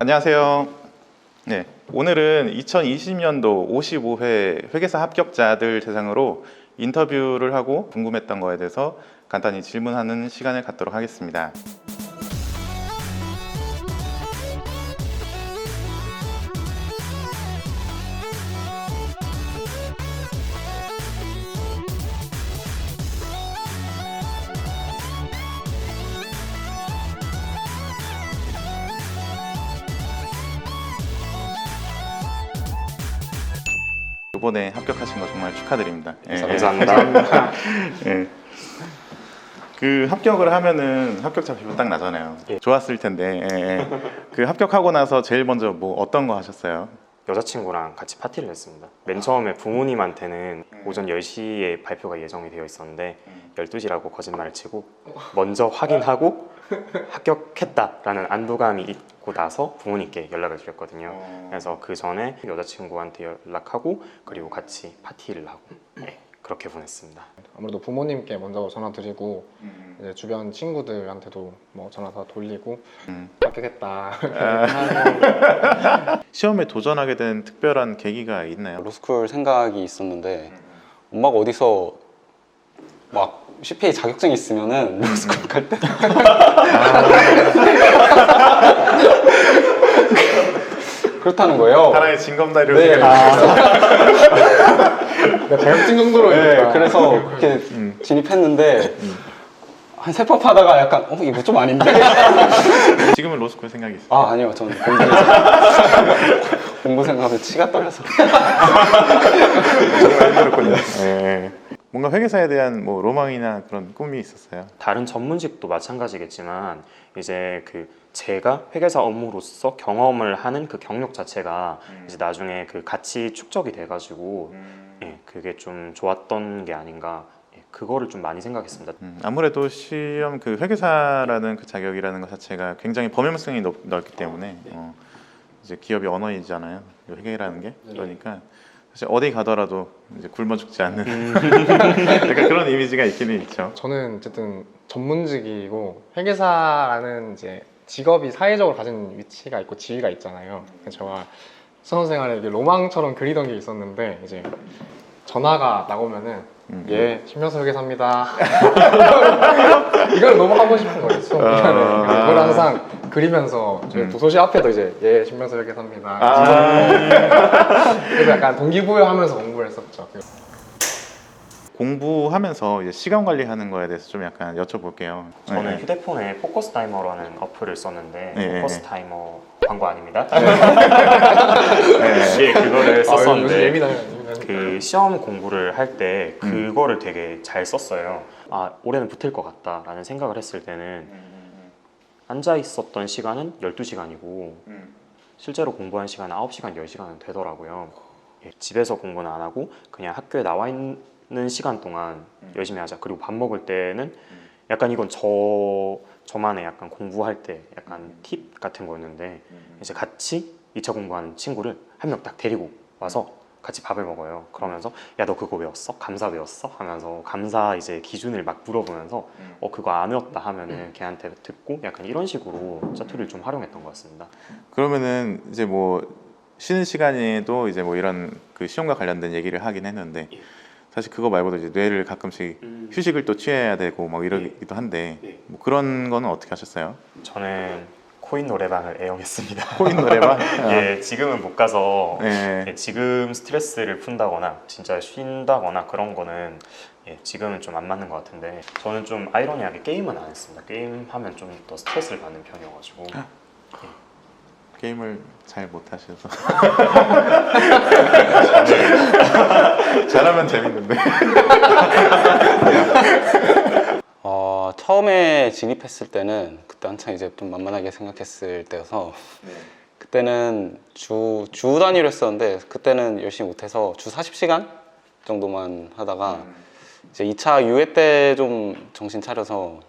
안녕하세요. 네, 오늘은 2020년도 55회 회계사 합격자들 대상으로 인터뷰를 하고 궁금했던 거에 대해서 간단히 질문하는 시간을 갖도록 하겠습니다. 이번에 합격하신 거 정말 축하드립니다. 예, 감사합니다. 예. 그 합격을 하면은 합격 자 표 딱 나잖아요. 예. 좋았을 텐데 예, 예. 그 합격하고 나서 제일 먼저 뭐 어떤 거 하셨어요? 여자친구랑 같이 파티를 했습니다. 맨 처음에 부모님한테는 오전 10시에 발표가 예정이 되어 있었는데 12시라고 거짓말을 치고 먼저 확인하고 합격했다라는 안도감이 있고 나서 부모님께 연락을 드렸거든요. 그래서 그 전에 여자친구한테 연락하고 그리고 같이 파티를 하고 네, 그렇게 보냈습니다. 아무래도 부모님께 먼저 전화 드리고 음. 이제 주변 친구들한테도 뭐 전화 다 돌리고 음. 합격했다 이렇게 하고 시험에 도전하게 된 특별한 계기가 있나요? 로스쿨 생각이 있었는데 엄마가 어디서 막 CPA 자격증이 있으면은 로스쿨 갈 때 그렇다는 거예요. 하나의 징검다리로 네. 생각했어요. 그러니까 자격증 정도로 네, 그래서 그렇게 음. 진입했는데 한세번 하다가 약간 어 이거 좀 아닌데? 지금은 로스쿨 생각이 있어요. 아 아니요 저는 공부 공부 생각하면 치가 떨려서 정말 힘들었군요. 예. 뭔가 회계사에 대한 뭐 로망이나 그런 꿈이 있었어요. 다른 전문직도 마찬가지겠지만 이제 그 제가 회계사 업무로서 경험을 하는 그 경력 자체가 이제 나중에 그 같이 축적이 돼가지고 예, 그게 좀 좋았던 게 아닌가 예, 그거를 좀 많이 생각했습니다. 음, 아무래도 시험 그 회계사라는 그 자격이라는 것 자체가 굉장히 범용성이 넓, 넓기 때문에 어, 이제 기업이 언어이잖아요. 이 회계라는 게 그러니까 사실 어디 가더라도 이제 굶어 죽지 않는 약간 그런 이미지가 있기는 있죠. 저는 어쨌든 전문직이고 회계사라는 이제 직업이 사회적으로 가진 위치가 있고 지위가 있잖아요. 그래서 제가 수험생활에 로망처럼 그리던 게 있었는데 이제 전화가 나오면은 음. 예 신명수 회계사입니다. 이걸 너무 하고 싶은 거예요 수험 기간에. 아. 그걸 항상 그리면서 저희 음. 도서실 앞에도 이제 예 신명수 회계사입니다. 아. 그래서 약간 동기부여하면서 공부를 했었죠. 공부하면서 이제 시간 관리하는 거에 대해서 좀 약간 여쭤볼게요. 저는 네. 휴대폰에 포커스 타이머라는 어플을 썼는데 네. 포커스 타이머 광고 아닙니다. 네. 예, 그거를 아, 썼었는데. 예민해요. 그 시험 공부를 할때 음. 그거를 되게 잘 썼어요. 아 올해는 붙을 것 같다라는 생각을 했을 때는 앉아 있었던 시간은 12시간이고 실제로 공부한 시간은 9시간, 10시간은 되더라고요. 예, 집에서 공부는 안 하고 그냥 학교에 나와 있는 시간 동안 열심히 하자. 그리고 밥 먹을 때는 약간 이건 저 저만의 약간 공부할 때 약간 팁 같은 거였는데 이제 같이 2차 공부하는 친구를 한 명 딱 데리고 와서 같이 밥을 먹어요. 그러면서 야 너 그거 외웠어? 감사 외웠어? 하면서 감사 이제 기준을 막 물어보면서 어 그거 안 외웠다 하면은 걔한테 듣고 약간 이런 식으로 짜투리를 좀 활용했던 것 같습니다. 그러면은 이제 뭐 쉬는 시간에도 이제 뭐 이런 그 시험과 관련된 얘기를 하긴 했는데 예. 사실 그거 말고도 이제 뇌를 가끔씩 휴식을 또 취해야 되고 막 이러기도 한데 예. 뭐 그런 거는 어떻게 하셨어요? 저는 코인 노래방을 애용했습니다. 코인 노래방? 예, 지금은 못 가서 네. 예, 지금 스트레스를 푼다거나 진짜 쉰다거나 그런 거는 예, 지금은 좀 안 맞는 것 같은데 저는 좀 아이러니하게 게임은 안 했습니다. 게임 하면 좀 더 스트레스를 받는 편이어가지고 게임을 잘 못하셔서 잘하면 재밌는데 어, 처음에 진입했을 때는 그때 한창 이제 좀 만만하게 생각했을 때여서 그때는 주, 주 단위로 했었는데 그때는 열심히 못해서 주 40시간 정도만 하다가 이제 2차 유예 때 좀 정신 차려서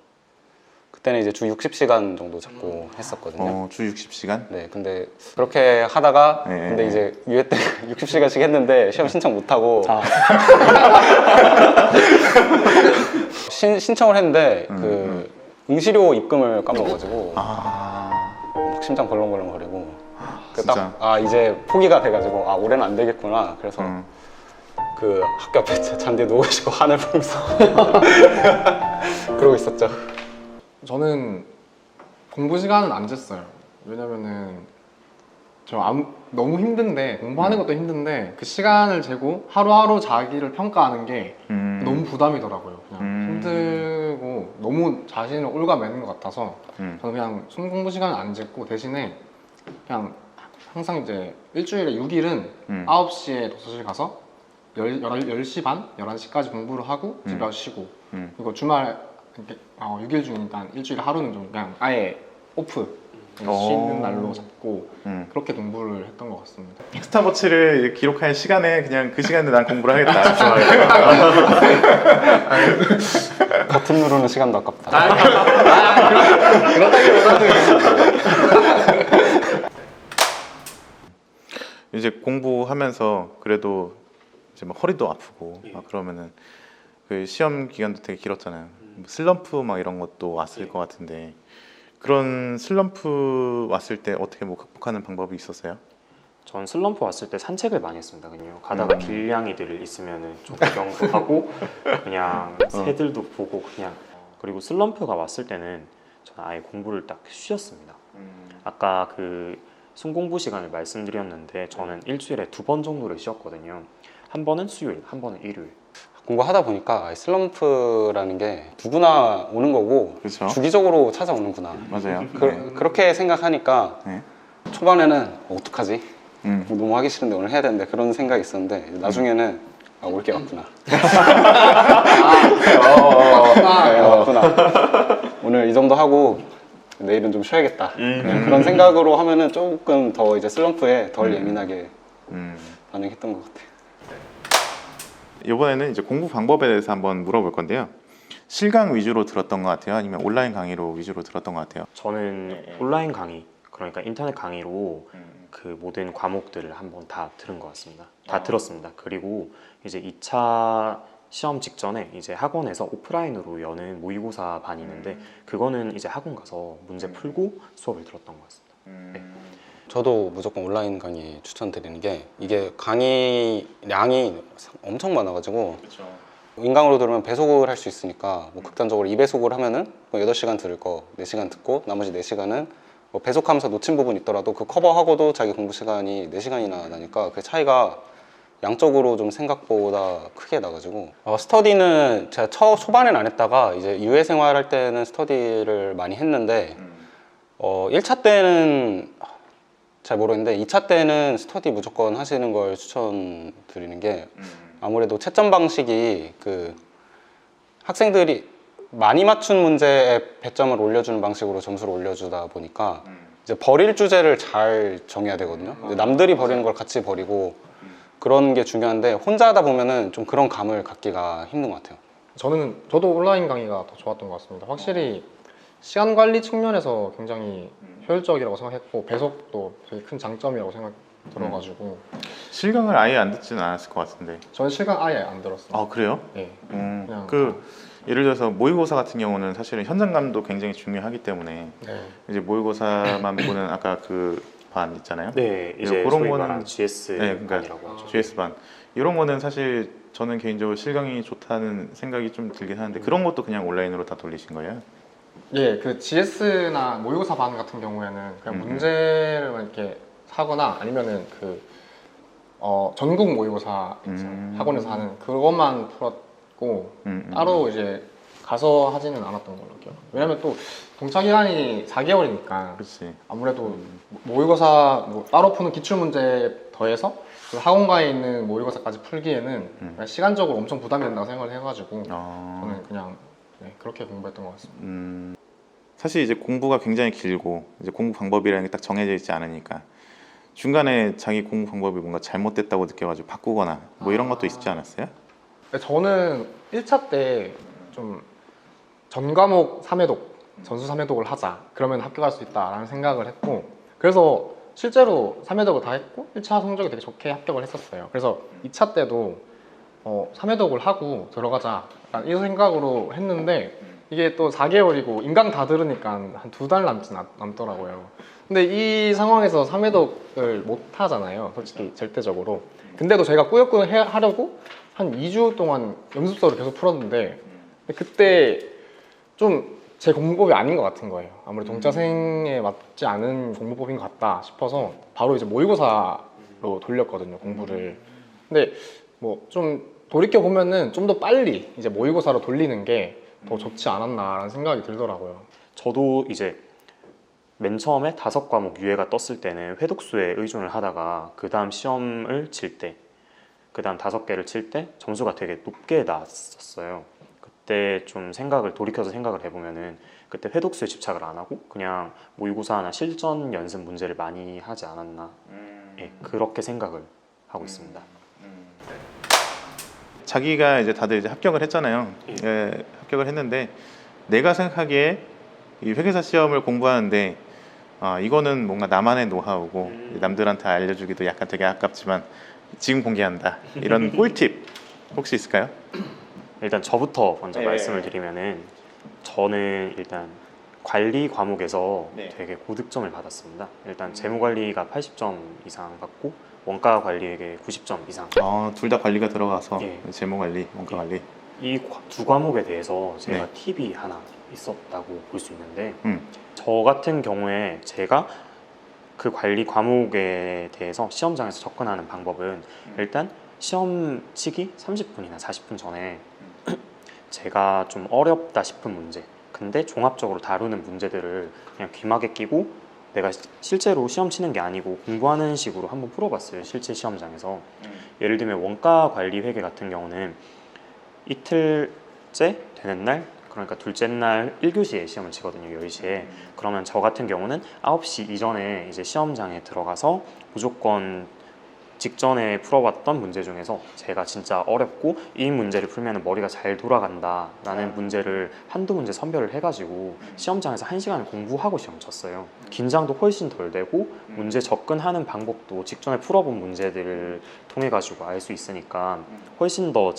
그때는 이제 주 60시간 정도 잡고 했었거든요. 어, 주 60시간? 네, 근데 그렇게 하다가 네. 근데 이제 유예 때 60시간씩 했는데 시험 신청 못 하고 아. 신, 신청을 했는데 음, 그 응시료 입금을 까먹어가지고 아 막 심장 벌렁벌렁 거리고 그 진짜? 딱아 이제 포기가 돼가지고 아 올해는 안 되겠구나 그래서 음. 그 학교 앞에 제 잔디에 누워 계시고 하늘 보면서 그러고 있었죠. 저는 공부 시간은 안 쟀어요. 왜냐면은 저 아무, 너무 힘든데 공부하는 것도 힘든데 그 시간을 재고 하루하루 자기를 평가하는 게 음. 너무 부담이더라고요. 그냥 음. 힘들고 너무 자신을 올가매는 것 같아서 음. 저는 그냥 순 공부 시간은 안 쟀고 대신에 그냥 항상 이제 일주일에 6일은 음. 9시에 도서실 가서 10, 10시 반, 11시까지 공부를 하고 집에 음. 와서 쉬고 음. 그리고 주말 어, 6일 중이니까 일주일에 하루는 좀 그냥 아예 오프 오. 쉬는 날로 잡고 음. 그렇게 공부를 했던 것 같습니다. 스타워치를 기록할 시간에 그냥 그 시간에 난 공부를 하겠다. 버튼 누르는 시간도 아깝다. 이제 공부하면서 그래도 이제 막 허리도 아프고 막 그러면은 그 시험 기간도 되게 길었잖아요. 뭐 슬럼프 막 이런 것도 왔을 것 같은데 그런 슬럼프 왔을 때 어떻게 뭐 극복하는 방법이 있었어요? 전 슬럼프 왔을 때 산책을 많이 했습니다. 그냥 가다가 음. 길냥이들 있으면은 좀 구경도 하고 그냥 새들도 보고 그냥 그리고 슬럼프가 왔을 때는 저는 아예 공부를 딱 쉬었습니다. 아까 그 순공부 시간을 말씀드렸는데 저는 일주일에 두 번 정도를 쉬었거든요. 한 번은 수요일, 한 번은 일요일. 공부하다 보니까 슬럼프라는 게 누구나 오는 거고 그렇죠. 주기적으로 찾아오는구나. 맞아요. 그, 그렇게 생각하니까 네. 초반에는 어, 어떡하지? 음. 너무 하기 싫은데 오늘 해야 되는데 그런 생각이 있었는데 나중에는 아, 올게 왔구나. 아, 왔구나. 오늘 이 정도 하고 내일은 좀 쉬어야겠다. 그냥 그런 생각으로 하면은 조금 더 이제 슬럼프에 덜 예민하게 음. 반응했던 것 같아요. 이번에는 이제 공부 방법에 대해서 한번 물어볼 건데요. 실강 위주로 들었던 것 같아요? 아니면 온라인 강의로 위주로 들었던 것 같아요? 저는 온라인 강의, 그러니까 인터넷 강의로 그 모든 과목들을 한번 다 들은 것 같습니다. 다 들었습니다. 그리고 이제 2차 시험 직전에 이제 학원에서 오프라인으로 여는 모의고사 반이 있는데 그거는 이제 학원 가서 문제 풀고 수업을 들었던 것 같습니다. 저도 무조건 온라인 강의 추천드리는 게 이게 강의량이 엄청 많아가지고 그렇죠. 인강으로 들으면 배속을 할 수 있으니까 뭐 극단적으로 2배속을 하면은 뭐 8시간 들을 거 4시간 듣고 나머지 4시간은 뭐 배속하면서 놓친 부분 있더라도 그 커버하고도 자기 공부 시간이 4시간이나 나니까 그 차이가 양적으로 좀 생각보다 크게 나가지고 어, 스터디는 제가 초, 초반엔 안 했다가 이제 유해 생활 할 때는 스터디를 많이 했는데 어, 1차 때는 잘 모르겠는데 2차 때는 스터디 무조건 하시는 걸 추천드리는 게 아무래도 채점 방식이 그 학생들이 많이 맞춘 문제에 배점을 올려주는 방식으로 점수를 올려주다 보니까 이제 버릴 주제를 잘 정해야 되거든요. 근데 남들이 버리는 걸 같이 버리고 그런 게 중요한데 혼자 하다 보면은 좀 그런 감을 갖기가 힘든 것 같아요. 저는 저도 온라인 강의가 더 좋았던 것 같습니다. 확실히 시간 관리 측면에서 굉장히 효율적이라고 생각했고 배속도 되게 큰 장점이라고 생각 들어가지고 실강을 아예 안 듣지는 않았을 것 같은데. 저는 시간 아예 안 들었어요. 아 그래요? 예. 음, 그냥 그 예를 들어서 모의고사 같은 경우는 사실은 현장감도 굉장히 중요하기 때문에 네. 이제 모의고사만 보는 아까 그 반 있잖아요. 네, 이제 그런 거는- GS 네, 그러니까 반이라고 하죠. GS 반 이런 거는 사실 저는 개인적으로 실강이 좋다는 생각이 좀 들긴 하는데 그런 것도 그냥 온라인으로 다 돌리신 거예요? 예, 그 GS나 모의고사 반 같은 경우에는 그냥 음. 문제를 이렇게 사거나 아니면은 그 어, 전국 모의고사 음. 학원에서 하는 그것만 풀었고 음, 음, 따로 이제 가서 하지는 않았던 걸로 기억. 왜냐면 또 동차 기간이 4개월이니까 그렇지. 아무래도 모의고사 뭐 따로 푸는 기출 문제 더해서 그 학원가에 있는 모의고사까지 풀기에는 음. 시간적으로 엄청 부담이 된다고 생각을 해가지고 어, 저는 그냥 네, 그렇게 공부했던 것 같습니다. 음, 사실 이제 공부가 굉장히 길고 이제 공부 방법이라는 게 딱 정해져 있지 않으니까 중간에 자기 공부 방법이 뭔가 잘못됐다고 느껴가지고 바꾸거나 뭐 이런 것도 있지 않았어요? 저는 1차 때 좀 전과목 3회독, 전수 3회독을 하자. 그러면 합격할 수 있다라는 생각을 했고 그래서 실제로 3회독을 다 했고 1차 성적이 되게 좋게 합격을 했었어요. 그래서 2차 때도 어, 3회독을 하고 들어가자. 이 생각으로 했는데 이게 또 4개월이고 인강 다 들으니까 한 두 달 남지 남, 남더라고요. 근데 이 상황에서 3회독을 못 하잖아요. 솔직히 절대적으로. 근데도 저희가 꾸역꾸역 해, 하려고 한 2주 동안 연습서를 계속 풀었는데 그때 좀 제 공부법이 아닌 것 같은 거예요. 아무래도 동자생에 맞지 않은 공부법인 것 같다 싶어서 바로 이제 모의고사로 돌렸거든요, 공부를. 근데 뭐 좀 돌이켜 보면은 좀 더 빨리 이제 모의고사로 돌리는 게 더 좋지 않았나라는 생각이 들더라고요. 저도 이제 맨 처음에 다섯 과목 유예가 떴을 때는 회독수에 의존을 하다가 그 다음 시험을 칠 때, 그 다음 다섯 개를 칠 때 점수가 되게 높게 나왔었어요. 그때 좀 생각을 돌이켜서 생각을 해보면은 그때 회독수에 집착을 안 하고 그냥 모의고사나 실전 연습 문제를 많이 하지 않았나, 예, 그렇게 생각을 하고 있습니다. 자기가 이제 다들 이제 합격을 했잖아요. 예, 합격을 했는데 내가 생각하기에 이 회계사 시험을 공부하는데 아, 이거는 뭔가 나만의 노하우고 남들한테 알려주기도 약간 되게 아깝지만 지금 공개한다 이런 꿀팁 혹시 있을까요? 일단 저부터 먼저 네. 말씀을 드리면은 저는 일단 관리 과목에서 네. 되게 고득점을 받았습니다. 일단 재무 관리가 80점 이상 받고 원가 관리에게 90점 이상. 어, 둘다 관리가 들어가서 예. 재무 관리, 원가 관리. 이 두 과목에 대해서 제가 네. 팁이 하나 있었다고 볼 수 있는데 음. 저 같은 경우에 제가 그 관리 과목에 대해서 시험장에서 접근하는 방법은 일단 시험 치기 30분이나 40분 전에 제가 좀 어렵다 싶은 문제 근데 종합적으로 다루는 문제들을 그냥 귀마개 끼고 내가 시- 실제로 시험 치는 게 아니고 공부하는 식으로 한번 풀어봤어요 실제 시험장에서. 예를 들면 원가 관리 회계 같은 경우는 이틀째 되는 날 그러니까 둘째 날 1교시에 시험을 치거든요 10시에. 그러면 저 같은 경우는 9시 이전에 이제 시험장에 들어가서 무조건 직전에 풀어봤던 문제 중에서 제가 진짜 어렵고 이 문제를 풀면 머리가 잘 돌아간다 라는 문제를 한두 문제 선별을 해가지고 시험장에서 한 시간을 공부하고 시험 쳤어요. 긴장도 훨씬 덜 되고 문제 접근하는 방법도 직전에 풀어본 문제들을 통해 가지고 알 수 있으니까 훨씬 더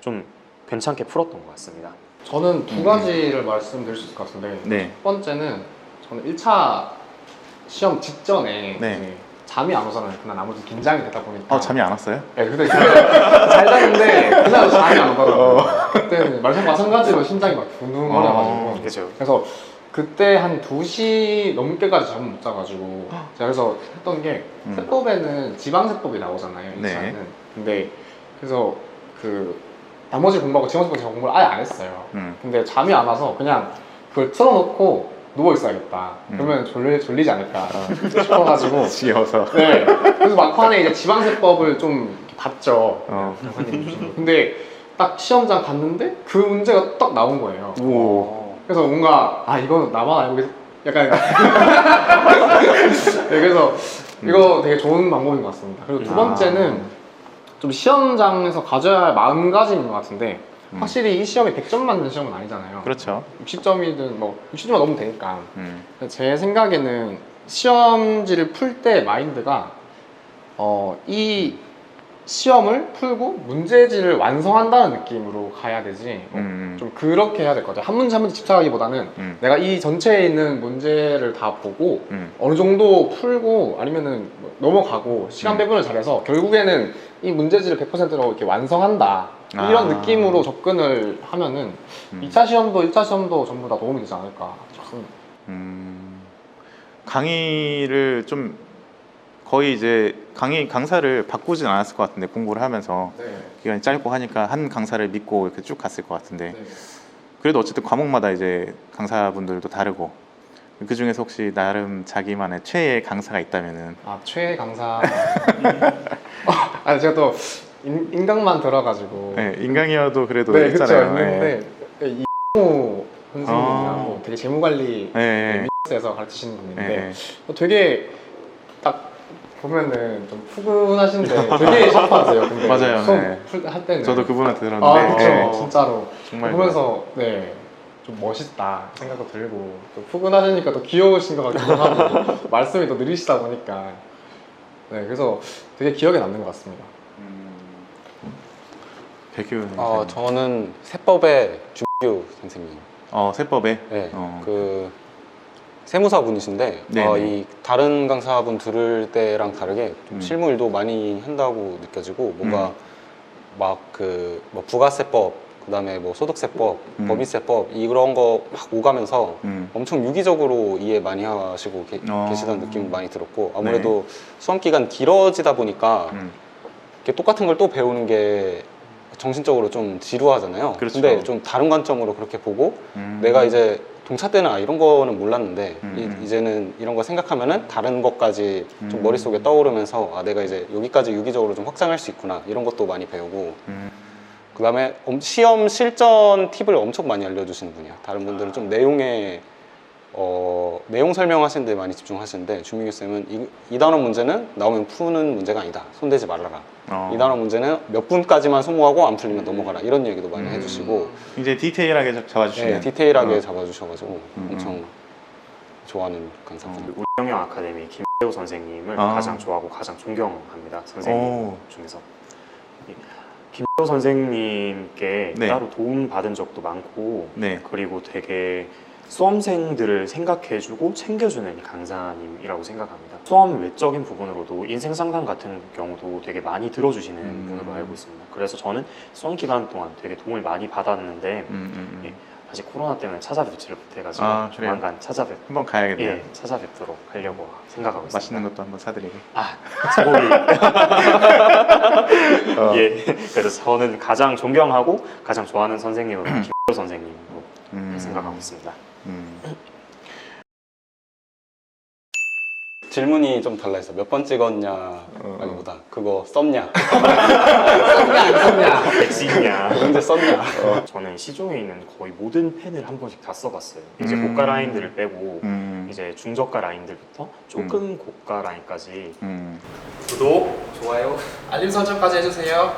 좀 괜찮게 풀었던 것 같습니다. 저는 두 가지를 말씀드릴 수 있을 것 같은데 네. 첫 번째는 저는 1차 시험 직전에 네. 잠이 안 오잖아요. 그날 아무래도 긴장이 되다 보니까 어, 잠이 안 왔어요? 네, 근데 잘 잤는데 그날 잠이 안 오더라고요. 그때는 마찬- 마찬가지로 심장이 막 두근거려가지고 어. 그죠? 그래서 그때 한 2시 넘게까지 잠을 못 자가지고 제가 그래서 했던 게 음. 세법에는 지방세법이 나오잖아요. 이 네. 차는. 근데 그래서 그 나머지 공부하고 지방세법 제가 공부를 아예 안 했어요. 음. 근데 잠이 안 와서 그냥 그걸 틀어놓고 누워 있어야겠다. 음. 그러면 졸리, 졸리지 않을까 싶어가지고 지겨워서. 네. 그래서 막판에 이제 지방세법을 좀 봤죠. 어. 근데 딱 시험장 갔는데 그 문제가 딱 나온 거예요. 오. 그래서 뭔가 아 이건 나만 알고 계속 약간 네, 그래서 이거 되게 좋은 방법인 것 같습니다. 그리고 두 아. 번째는 좀 시험장에서 가져야 할 마음가짐인 것 같은데 음. 확실히 이 시험이 100점 맞는 시험은 아니잖아요. 그렇죠. 60점이든 뭐 60점만 넘으면 되니까 음. 제 생각에는 시험지를 풀 때 마인드가 어, 이 시험을 풀고 문제지를 완성한다는 느낌으로 가야 되지 어, 음. 좀 그렇게 해야 될 것 같아요. 한 문제 한 문제 집착하기보다는 음. 내가 이 전체에 있는 문제를 다 보고 음. 어느 정도 풀고 아니면은 뭐 넘어가고 시간 음. 배분을 잘해서 결국에는 이 문제지를 100%로 이렇게 완성한다 이런 아. 느낌으로 접근을 하면은 음. 2차 시험도 1차 시험도 전부 다 도움이 되지 않을까 싶습니다. 음, 강의를 좀 거의 이제 강의 강사를 바꾸진 않았을 것 같은데 공부를 하면서 네. 기간이 짧고 하니까 한 강사를 믿고 이렇게 쭉 갔을 것 같은데 네. 그래도 어쨌든 과목마다 이제 강사분들도 다르고 그 중에서 혹시 나름 자기만의 최애 강사가 있다면은 아 최애 강사. 아 제가 또 인, 인강만 들어가지고. 네, 인강이어도 그래도 네, 그쵸 있잖아요. 있는데 이호 선생님이라고 아. 되게 재무 관리 네, 네, 에서 가르치시는 분인데 네, 네. 어, 되게 딱 보면은 좀 푸근하신데 되게 샤프하세요. 근데 맞아요, 수업 네. 풀- 할 때는 저도 그분한테 들었는데 아 네, 진짜로 정말 보면서 네. 좀 멋있다 생각도 들고 또 푸근하시니까 또 귀여우신 것 같기도 하고 말씀이 또 느리시다 보니까 네 그래서 되게 기억에 남는 것 같습니다. 백규 어, 선생님. 저는 세법의 준규 선생님. 어 세법에 네. 어. 그 세무사 분이신데 네네. 어, 이 다른 강사분 들을 때랑 다르게 좀 음. 실무 일도 많이 한다고 느껴지고 뭔가 막그 뭐 부가세법 그다음에 뭐 소득세법, 음. 법인세법 이런 거 막 오가면서 음. 엄청 유기적으로 이해 많이 하시고 계, 어. 계시다는 느낌이 많이 들었고 아무래도 수험 기간 길어지다 보니까 음. 똑같은 걸 또 배우는 게 정신적으로 좀 지루하잖아요. 그렇죠. 근데 좀 다른 관점으로 그렇게 보고 음. 내가 이제 동차 때는 아 이런 거는 몰랐는데 음. 이, 제는 이런 거 생각하면은 다른 것까지 좀 음. 머릿속에 떠오르면서 아 내가 이제 여기까지 유기적으로 좀 확장할 수 있구나 이런 것도 많이 배우고 음. 그다음에 엄- 시험 실전 팁을 엄청 많이 알려주시는 분이야. 다른 분들은 좀 내용에 어, 내용 설명하시는 데 많이 집중하시는데 주민규 쌤은 이, 이 단어 문제는 나오면 푸는 문제가 아니다. 손대지 말아라. 어. 이 단어 문제는 몇 분까지만 소모하고 안 풀리면 넘어가라. 이런 얘기도 많이 음. 해주시고 이제 디테일하게 잡- 잡아주시는. 네, 디테일하게 어. 잡아주셔가지고 음, 엄청 좋아하는 강사분. 우리 경영 아카데미 김태호 선생님을 아. 가장 좋아하고 가장 존경합니다. 선생님 오. 중에서 이 김태호 선생님께 네. 따로 도움 받은 적도 많고 네. 그리고 되게 수험생들을 생각해주고 챙겨주는 강사님이라고 생각합니다. 수험 외적인 부분으로도 인생 상담 같은 경우도 되게 많이 들어주시는 음. 분으로 알고 있습니다. 그래서 저는 수험 기간 동안 되게 도움을 많이 받았는데 음, 음, 예. 음. 아직 코로나 때문에 찾아뵙지를 못해가지고 아, 그래요? 조만간 찾아뵙 한번 가야겠네요. 예 찾아뵙도록 하려고 생각하고 있습니다. 맛있는 것도 한번 사드리고. 아 소고기. 어. 예. 그래서 저는 가장 존경하고 가장 좋아하는 선생님으로 김태호 선생님으로 음. 생각하고 있습니다. 음. 질문이 좀 달라 있어. 몇 번 찍었냐라기보다 그거 썼냐, 썼냐 안 썼냐 백신이야. 언제 썼냐. 저는 시중에 있는 거의 모든 펜을 한 번씩 다 써봤어요. 이제 음. 고가 라인들을 빼고 음. 이제 중저가 라인들부터 조금 고가 라인까지 음. 구독 좋아요 알림 설정까지 해주세요